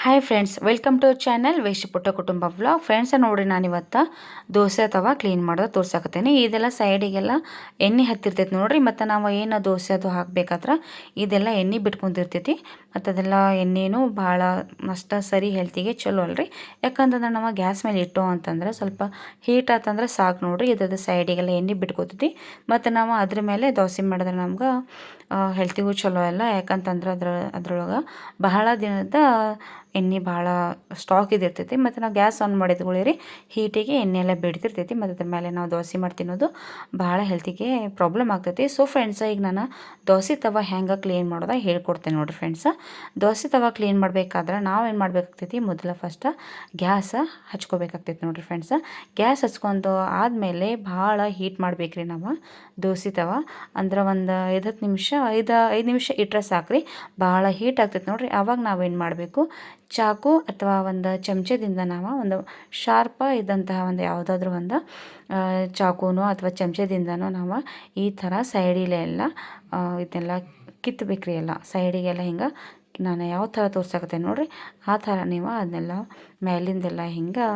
Hi friends welcome to channel ವೇಷ ಪುಟ್ಟ ಕುಟುಂಬ ವ್ಲಾಗ್ ಫ್ರೆಂಡ್ಸ ನೋಡಿ ನಾನು ಇವತ್ತು ದೋಸೆ ಅಥವಾ ಕ್ಲೀನ್ ಮಾಡೋದು ತೋರ್ಸಾಕತ್ತೇನೆ. ಇದೆಲ್ಲ ಸೈಡಿಗೆಲ್ಲ ಎಣ್ಣೆ ಹತ್ತಿರ್ತೈತಿ ನೋಡ್ರಿ, ಮತ್ತು ನಾವು ಏನು ದೋಸೆ ಅದು ಹಾಕ್ಬೇಕಾದ್ರೆ ಇದೆಲ್ಲ ಎಣ್ಣೆ ಬಿಟ್ಕೊಂಡಿರ್ತೈತಿ. ಮತ್ತು ಅದೆಲ್ಲ ಎಣ್ಣೆನೂ ಭಾಳ ಅಷ್ಟು ಸರಿ ಹೆಲ್ತಿಗೆ ಚಲೋ ಅಲ್ರಿ. ಯಾಕಂತಂದ್ರೆ ನಾವು ಗ್ಯಾಸ್ ಮೇಲೆ ಇಟ್ಟು ಅಂತಂದ್ರೆ ಸ್ವಲ್ಪ ಹೀಟ್ ಆತಂದ್ರೆ ಸಾಕು ನೋಡ್ರಿ ಇದ್ರದ್ದು ಸೈಡಿಗೆಲ್ಲ ಎಣ್ಣೆ ಬಿಟ್ಕೋತೈತಿ. ಮತ್ತು ನಾವು ಅದ್ರ ಮೇಲೆ ದೋಸೆ ಮಾಡಿದ್ರೆ ನಮ್ಗೆ ಹೆಲ್ತಿಗೂ ಚಲೋ ಅಲ್ಲ ಯಾಕಂತಂದ್ರೆ ಅದ್ರ, ಅದ್ರೊಳಗೆ ಬಹಳ ದಿನದ ಎಣ್ಣೆ ಭಾಳ ಸ್ಟಾಕ್ ಇದಿರ್ತೈತಿ ಮತ್ತು ನಾವು ಗ್ಯಾಸ್ ಆನ್ ಮಾಡಿದ್ಗಳಿರಿ ಹೀಟಿಗೆ ಎಣ್ಣೆ ಎಲ್ಲ ಬಿಡ್ತಿರ್ತೈತಿ. ಮತ್ತು ಅದ್ರ ಮೇಲೆ ನಾವು ದೋಸೆ ಮಾಡಿ ತಿನ್ನೋದು ಭಾಳ ಹೆಲ್ತಿಗೆ ಪ್ರಾಬ್ಲಮ್ ಆಗ್ತೈತಿ. ಸೊ ಫ್ರೆಂಡ್ಸ ಈಗ ನಾನು ದೋಸೆ ತವ ಹೆಂಗೆ ಕ್ಲೀನ್ ಮಾಡೋದ ಹೇಳ್ಕೊಡ್ತೇನೆ ನೋಡಿರಿ ಫ್ರೆಂಡ್ಸ ದೋಸೆ ತವ ಕ್ಲೀನ್ ಮಾಡಬೇಕಾದ್ರೆ ನಾವು ಏನು ಮಾಡಬೇಕಾಗ್ತೈತಿ? ಮೊದಲ ಫಸ್ಟ್ ಗ್ಯಾಸ ಹಚ್ಕೋಬೇಕಾಗ್ತೈತಿ ನೋಡಿರಿ ಫ್ರೆಂಡ್ಸ ಗ್ಯಾಸ್ ಹಚ್ಕೊಂಡು ಆದಮೇಲೆ ಭಾಳ ಹೀಟ್ ಮಾಡಬೇಕ್ರಿ ನಾವು ದೋಸೆ ತವ. ಅಂದ್ರೆ ಒಂದು ಐದು ಹತ್ತು ನಿಮಿಷ, ಐದು ಐದು ನಿಮಿಷ ಇಟ್ಟರೆ ಸಾಕ್ರಿ. ಭಾಳ ಹೀಟ್ ಆಗ್ತೈತಿ ನೋಡಿರಿ. ಆವಾಗ ನಾವೇನು ಮಾಡಬೇಕು? ಚಾಕು ಅಥವಾ ಒಂದು ಚಮಚದಿಂದ ನಾವು ಒಂದು ಶಾರ್ಪ ಇದ್ದಂತಹ ಒಂದು ಯಾವುದಾದ್ರೂ ಒಂದು ಚಾಕುನೋ ಅಥವಾ ಚಮಚದಿಂದನೋ ನಾವು ಈ ಥರ ಸೈಡಿಲೆಲ್ಲ ಇದೆಲ್ಲ ಕಿತ್ತಬೇಕ್ರಿ ಎಲ್ಲ. ಸೈಡಿಗೆಲ್ಲ ಹಿಂಗೆ ನಾನು ಯಾವ ಥರ ತೋರ್ಸಕತ್ತೆ ನೋಡಿರಿ? ಆ ಥರ ನೀವು ಅದನ್ನೆಲ್ಲ ಮೇಲಿಂದೆಲ್ಲ ಹಿಂಗೆ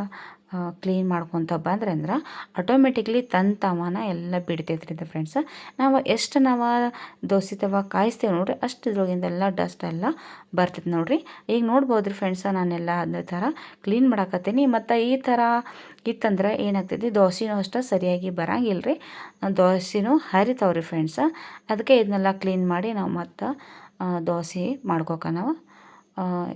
ಕ್ಲೀನ್ ಮಾಡ್ಕೊತ ಬಂದ್ರೆ ಅಂದ್ರೆ ಆಟೋಮೆಟಿಕ್ಲಿ ತನ್ನ ಎಲ್ಲ ಬಿಡ್ತೈತ್ರಿ ಇದು ಫ್ರೆಂಡ್ಸ್ ನಾವು ಎಷ್ಟು ನಾವು ದೋಸೆ ತವ ಕಾಯಿಸ್ತೇವೆ ನೋಡಿರಿ ಅಷ್ಟು ಇದ್ರೊಳಗಿಂದೆಲ್ಲ ಡಸ್ಟ್ ಎಲ್ಲ ಬರ್ತೈತೆ ನೋಡಿರಿ. ಈಗ ನೋಡ್ಬೋದು ರೀ ಫ್ರೆಂಡ್ಸ ನಾನೆಲ್ಲ ಅದೇ ಥರ ಕ್ಲೀನ್ ಮಾಡಾಕತ್ತೀನಿ. ಮತ್ತು ಈ ಥರ ಇತ್ತಂದ್ರೆ ಏನಾಗ್ತೈತಿ, ದೋಸೆನೂ ಅಷ್ಟು ಸರಿಯಾಗಿ ಬರಂಗಿಲ್ಲ ರೀ ದೋಸೆನೂ ಹರಿತಾವ್ರಿ ಫ್ರೆಂಡ್ಸ ಅದಕ್ಕೆ ಇದನ್ನೆಲ್ಲ ಕ್ಲೀನ್ ಮಾಡಿ ನಾವು ಮತ್ತು ದೋಸೆ ಮಾಡ್ಕೋಕ ನಾವು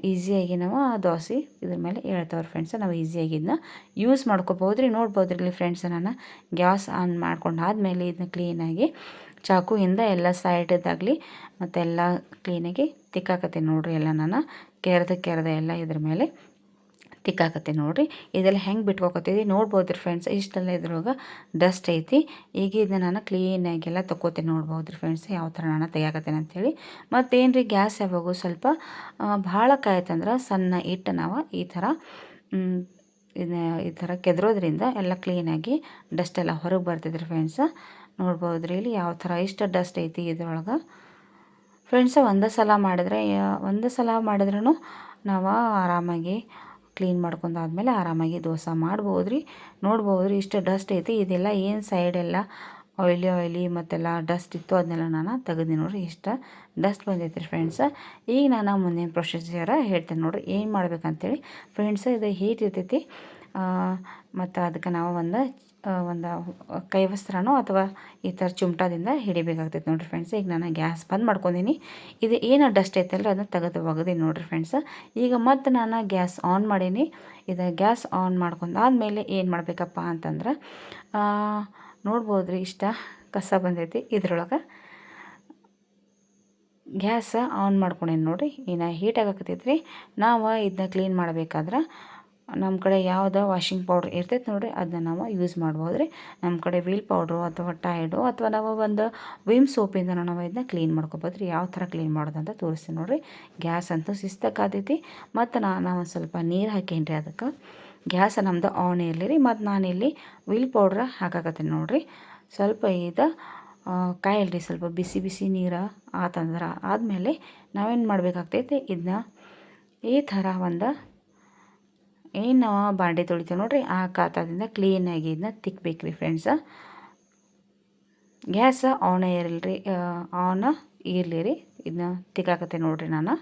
ಈಸಿಯಾಗಿ ನಾವು ಆ ದೋಸೆ ಇದ್ರ ಮೇಲೆ ಹೇಳ್ತಾವ್ರಿ ಫ್ರೆಂಡ್ಸ ನಾವು ಈಸಿಯಾಗಿ ಇದನ್ನ ಯೂಸ್ ಮಾಡ್ಕೋಬೋದು ರೀ ಫ್ರೆಂಡ್ಸ್ ಫ್ರೆಂಡ್ಸ ನಾನು ಗ್ಯಾಸ್ ಆನ್ ಮಾಡ್ಕೊಂಡು ಆದಮೇಲೆ ಇದನ್ನ ಕ್ಲೀನಾಗಿ ಚಾಕುವಿಂದ ಎಲ್ಲ ಸೈಡದಾಗಲಿ ಮತ್ತೆಲ್ಲ ಕ್ಲೀನಾಗಿ ತಿಕ್ಕಾಕತ್ತೀನಿ ನೋಡಿರಿ ಎಲ್ಲ ನಾನು ಕೆರೆದ ಕೆರೆದ ಎಲ್ಲ ಇದ್ರ ಮೇಲೆ ತಿಕ್ಕಾಕತ್ತೆ ನೋಡಿರಿ. ಇದೆಲ್ಲ ಹೆಂಗೆ ಬಿಟ್ಕೋಕತ್ತೀವಿ ನೋಡ್ಬೋದು ರೀ ಫ್ರೆಂಡ್ಸ್ ಇಷ್ಟೆಲ್ಲ ಇದ್ರೊಳಗೆ ಡಸ್ಟ್ ಐತಿ. ಈಗ ಇದನ್ನ ನಾನು ಕ್ಲೀನಾಗೆಲ್ಲ ತಗೋತೀನಿ ನೋಡ್ಬೋದು ರೀ ಫ್ರೆಂಡ್ಸ್ ಯಾವ ಥರ ನಾನು ತೆಗಿಯಾಕತ್ತೇನೆ ಅಂಥೇಳಿ ಮತ್ತೇನು ರೀ ಗ್ಯಾಸ್ ಯಾವಾಗೂ ಸ್ವಲ್ಪ ಭಾಳ ಕಾಯ್ತಂದ್ರೆ ಸಣ್ಣ ಇಟ್ಟು ನಾವು ಈ ಥರ ಈ ಥರ ಕೆದರೋದ್ರಿಂದ ಎಲ್ಲ ಕ್ಲೀನಾಗಿ ಡಸ್ಟ್ ಎಲ್ಲ ಹೊರಗೆ ಬರ್ತಿದ್ರಿ ಫ್ರೆಂಡ್ಸ ರೀ ಇಲ್ಲಿ ಯಾವ ಥರ ಇಷ್ಟು ಡಸ್ಟ್ ಐತಿ ಇದ್ರೊಳಗೆ. ಫ್ರೆಂಡ್ಸ್ ಒಂದೇ ಸಲ ಮಾಡಿದ್ರೆ, ಒಂದು ಸಲ ಮಾಡಿದ್ರೂ ನಾವು ಆರಾಮಾಗಿ ಕ್ಲೀನ್ ಮಾಡ್ಕೊಂಡಾದ್ಮೇಲೆ ಆರಾಮಾಗಿ ದೋಸೆ ಮಾಡ್ಬೋದು ರೀ ನೋಡ್ಬೋದು ರೀ ಇಷ್ಟು ಡಸ್ಟ್ ಐತಿ. ಇದೆಲ್ಲ ಏನು ಸೈಡೆಲ್ಲ ಆಯ್ಲಿ ಆಯ್ಲಿ ಮತ್ತೆಲ್ಲ ಡಸ್ಟ್ ಇತ್ತು ಅದನ್ನೆಲ್ಲ ನಾನು ತೆಗೆದು ನೋಡಿರಿ. ಇಷ್ಟ ಡಸ್ಟ್ ಬಂದೈತೆ ರೀ ಫ್ರೆಂಡ್ಸ್ ಈಗ ನಾನು ಮುಂದಿನ ಪ್ರೊಸೀಜರ ಹೇಳ್ತೇನೆ ನೋಡಿರಿ, ಏನು ಮಾಡ್ಬೇಕಂತೇಳಿ. ಫ್ರೆಂಡ್ಸ್ ಇದು ಹೀಟ್ ಇರ್ತೈತಿ. ಮತ್ತು ಅದಕ್ಕೆ ನಾವು ಒಂದು ಒಂದು ಕೈವಸ್ತ್ರನೋ ಅಥವಾ ಈ ಥರ ಚುಮಟದಿಂದ ಹಿಡಿಬೇಕಾಗ್ತೈತೆ ನೋಡಿರಿ ಫ್ರೆಂಡ್ಸ್ ಈಗ ನಾನು ಗ್ಯಾಸ್ ಬಂದ್ ಮಾಡ್ಕೊಂಡೀನಿ. ಇದು ಏನು ಡಸ್ಟ್ ಐತಲ್ಲ ಅದನ್ನ ತೆಗೆದು ಒಗದೀನಿ ನೋಡಿರಿ ಫ್ರೆಂಡ್ಸ್ ಈಗ ಮತ್ತೆ ನಾನು ಗ್ಯಾಸ್ ಆನ್ ಮಾಡೀನಿ. ಇದು ಗ್ಯಾಸ್ ಆನ್ ಮಾಡ್ಕೊಂಡಾದ್ಮೇಲೆ ಏನು ಮಾಡಬೇಕಪ್ಪ ಅಂತಂದ್ರೆ ನೋಡ್ಬೋದು ರೀ ಇಷ್ಟ, ಕಸ ಬಂದೈತಿ ಇದ್ರೊಳಗೆ. ಗ್ಯಾಸ್ ಆನ್ ಮಾಡ್ಕೊಂಡೇನಿ ನೋಡಿರಿ, ಇನ್ನು ಹೀಟ್ ಆಗಕತ್ತೈತ್ರಿ. ನಾವು ಇದನ್ನ ಕ್ಲೀನ್ ಮಾಡಬೇಕಾದ್ರೆ ನಮ್ಮ ಕಡೆ ಯಾವ್ದು ವಾಷಿಂಗ್ ಪೌಡ್ರ್ ಇರ್ತೈತೆ ನೋಡಿರಿ, ಅದನ್ನ ನಾವು ಯೂಸ್ ಮಾಡ್ಬೋದು ರೀ ನಮ್ಮ ಕಡೆ ವೀಲ್ ಪೌಡ್ರು ಅಥವಾ ಟೈಡು ಅಥವಾ ನಾವು ಒಂದು ವಿಮ್ ಸೋಪಿಂದ ನಾವು ಇದನ್ನ ಕ್ಲೀನ್ ಮಾಡ್ಕೊಬೋದು ರೀ ಯಾವ ಥರ ಕ್ಲೀನ್ ಮಾಡೋದಂತ ತೋರಿಸ್ತೀನಿ ನೋಡಿರಿ. ಗ್ಯಾಸ್ ಅಂತೂ ಸಿಸ್ತಕ್ಕಾದೈತಿ ಮತ್ತು ನಾನು ಒಂದು ಸ್ವಲ್ಪ ನೀರು ಹಾಕೇನಿ ರೀ ಅದಕ್ಕೆ. ಗ್ಯಾಸ್ ನಮ್ದು ಆನ್ ಇರಲಿ ರೀ ಮತ್ತು ನಾನಿಲ್ಲಿ ವೀಲ್ ಪೌಡ್ರ್ ಹಾಕಾಕತ್ತೀನಿ ನೋಡಿರಿ. ಸ್ವಲ್ಪ ಇದು ಕಾಯಲ್ರಿ, ಸ್ವಲ್ಪ ಬಿಸಿ ಬಿಸಿ ನೀರು ಆತಂದ್ರೆ ಆದಮೇಲೆ ನಾವೇನು ಮಾಡಬೇಕಾಗ್ತೈತಿ ಇದನ್ನ ಈ ಥರ ಒಂದು ಏನು ನಾವು ಬಾಂಡೆ ತೊಳಿತೀವಿ ನೋಡಿರಿ. ಆ ಕಾತದಿಂದ ಕ್ಲೀನಾಗಿ ಇದನ್ನ ತಿಕ್ಬೇಕು ರೀ ಫ್ರೆಂಡ್ಸ ಗ್ಯಾಸ ಆನ್ ರೀ ಆನ್ ಇರಲಿ ರೀ ಇದನ್ನ ತಿಕ್ಕಾಕತ್ತೆ ನೋಡಿರಿ ನಾನು.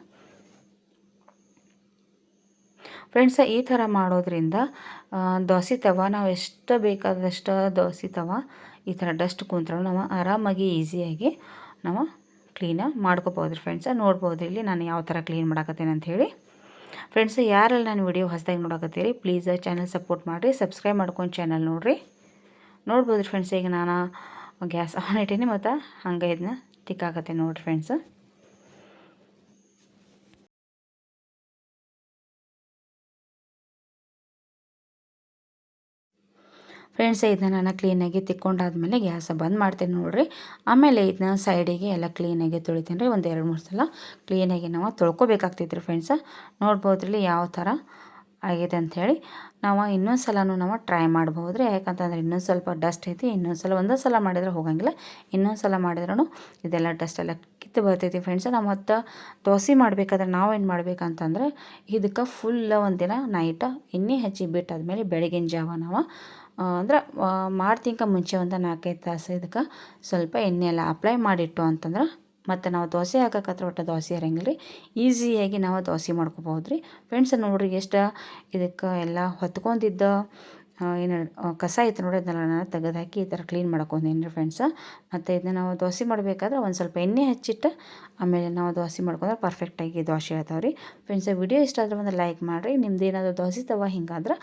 ಫ್ರೆಂಡ್ಸ ಈ ಥರ ಮಾಡೋದ್ರಿಂದ ದೋಸೆ ತವ, ನಾವು ಎಷ್ಟು ಬೇಕಾದಷ್ಟು ದೋಸೆ ತವ, ಈ ಥರ ಡಸ್ಟ್ ಕುಂತ್ರೂ ನಾವು ಆರಾಮಾಗಿ ಈಸಿಯಾಗಿ ನಾವು ಕ್ಲೀನಾಗಿ ಮಾಡ್ಕೋಬೋದು ಫ್ರೆಂಡ್ಸ ನೋಡ್ಬೋದು ಇಲ್ಲಿ ನಾನು ಯಾವ ಥರ ಕ್ಲೀನ್ ಮಾಡಾಕತ್ತೇನೆ ಅಂಥೇಳಿ ಫ್ರೆಂಡ್ಸ್ ಯಾರೆಲ್ಲ ನಾನು ವಿಡಿಯೋ ಹೊಸದಾಗಿ ನೋಡಕತ್ತೀರಿ ಪ್ಲೀಸ್ ಚಾನಲ್ ಸಪೋರ್ಟ್ ಮಾಡಿರಿ ಸಬ್ಸ್ಕ್ರೈಬ್ ಮಾಡ್ಕೊಂಡು ಚಾನಲ್ ನೋಡಿರಿ. ನೋಡ್ಬೋದು ಫ್ರೆಂಡ್ಸ್ ಈಗ ನಾನು ಗ್ಯಾಸ್ ಆನ್ ಇಟ್ಟೀನಿ ಮತ್ತು ಹಂಗೆ ಇದನ್ನ ತಿಕ್ಕಾಕತ್ತೆ ನೋಡಿರಿ ಫ್ರೆಂಡ್ಸ್ ಫ್ರೆಂಡ್ಸ್ ಇದನ್ನ ನಾನು ಕ್ಲೀನಾಗಿ ತಿಕ್ಕೊಂಡಾದ್ಮೇಲೆ ಗ್ಯಾಸ ಬಂದ್ ಮಾಡ್ತೀನಿ ನೋಡಿರಿ. ಆಮೇಲೆ ಇದನ್ನ ಸೈಡಿಗೆ ಎಲ್ಲ ಕ್ಲೀನಾಗಿ ತೊಳಿತೀನಿ ರೀ, ಒಂದು ಎರಡು ಮೂರು ಸಲ. ಕ್ಲೀನಾಗಿ ನಾವು ತೊಳ್ಕೊಬೇಕಾಗ್ತೈತ್ರಿ ಫ್ರೆಂಡ್ಸ ನೋಡ್ಬೋದ್ರಲ್ಲಿ ಯಾವ ಥರ ಆಗಿದೆ ಅಂಥೇಳಿ ನಾವು ಇನ್ನೊಂದು ಸಲನೂ ನಾವು ಟ್ರೈ ಮಾಡ್ಬೋದು ರೀ ಯಾಕಂತಂದ್ರೆ ಇನ್ನೊಂದು ಸ್ವಲ್ಪ ಡಸ್ಟ್ ಐತಿ, ಇನ್ನೊಂದು ಸಲ ಒಂದೇ ಸಲ ಮಾಡಿದ್ರೆ ಹೋಗಂಗಿಲ್ಲ. ಇನ್ನೊಂದು ಸಲ ಮಾಡಿದ್ರೂ ಇದೆಲ್ಲ ಡಸ್ಟ್ ಎಲ್ಲ ಕಿತ್ತು ಬರ್ತೈತಿ ಫ್ರೆಂಡ್ಸ್ ನಾವು ಮತ್ತು ದೋಸೆ ಮಾಡಬೇಕಾದ್ರೆ ನಾವೇನು ಮಾಡ್ಬೇಕಂತಂದ್ರೆ, ಇದಕ್ಕೆ ಫುಲ್ಲ ಒಂದಿನ ನೈಟ್ ಎಣ್ಣೆ ಹಚ್ಚಿ ಬಿಟ್ಟಾದ್ಮೇಲೆ ಬೆಳಗಿನ ಜಾವ ನಾವು ಅಂದ್ರೆ ಮಾಡ್ತಿಂಕ ಮುಂಚೆ ಒಂದು ನಾಲ್ಕೈದು ತಾಸು ಇದಕ್ಕೆ ಸ್ವಲ್ಪ ಎಣ್ಣೆ ಎಲ್ಲ ಅಪ್ಲೈ ಮಾಡಿಟ್ಟು ಅಂತಂದ್ರೆ, ಮತ್ತು ನಾವು ದೋಸೆ ಹಾಕಕತ್ರ ಒಟ್ಟು ದೋಸೆ ಇರಂಗಿಲ್ಲ ರೀ ಈಸಿಯಾಗಿ ನಾವು ದೋಸೆ ಮಾಡ್ಕೋಬೋದು ರೀ ಫ್ರೆಂಡ್ಸ್ ನೋಡ್ರಿ ಎಷ್ಟು ಇದಕ್ಕೆ ಎಲ್ಲ ಹೊತ್ಕೊಂಡಿದ್ದ ಏನು ಕಸ ಐತೆ ನೋಡಿ ಅದನ್ನೆಲ್ಲ ನಾನು ತೆಗೆದು ಹಾಕಿ ಈ ಥರ ಕ್ಲೀನ್ ಮಾಡ್ಕೊಂಡೀನಿ ರೀ ಫ್ರೆಂಡ್ಸ ಮತ್ತು ಇದನ್ನ ನಾವು ದೋಸೆ ಮಾಡಬೇಕಾದ್ರೆ ಒಂದು ಸ್ವಲ್ಪ ಎಣ್ಣೆ ಹಚ್ಚಿಟ್ಟು ಆಮೇಲೆ ನಾವು ದೋಸೆ ಮಾಡ್ಕೊಂಡ್ರೆ ಪರ್ಫೆಕ್ಟಾಗಿ ದೋಸೆ ಆಗ್ತಾವೆ ರೀ ಫ್ರೆಂಡ್ಸ್ ವಿಡಿಯೋ ಇಷ್ಟ ಆದ್ರೆ ಒಂದು ಲೈಕ್ ಮಾಡಿರಿ. ನಿಮ್ದು ಏನಾದರೂ ದೋಸೆ ತವ ಹಿಂಗಾದ್ರೆ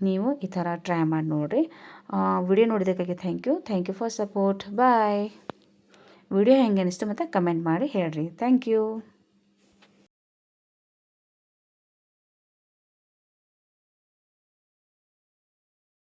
ನೀವು ಈ ಥರ ಟ್ರೈ ಮಾಡಿ ನೋಡಿರಿ. Video ನೋಡಿದ್ದಕ್ಕಾಗಿ thank you thank you for support bye video ಹೆಂಗೆ ಅನಿಸ್ತು ಮತ್ತು ಕಮೆಂಟ್ ಮಾಡಿ ಹೇಳ್ರಿ. Thank you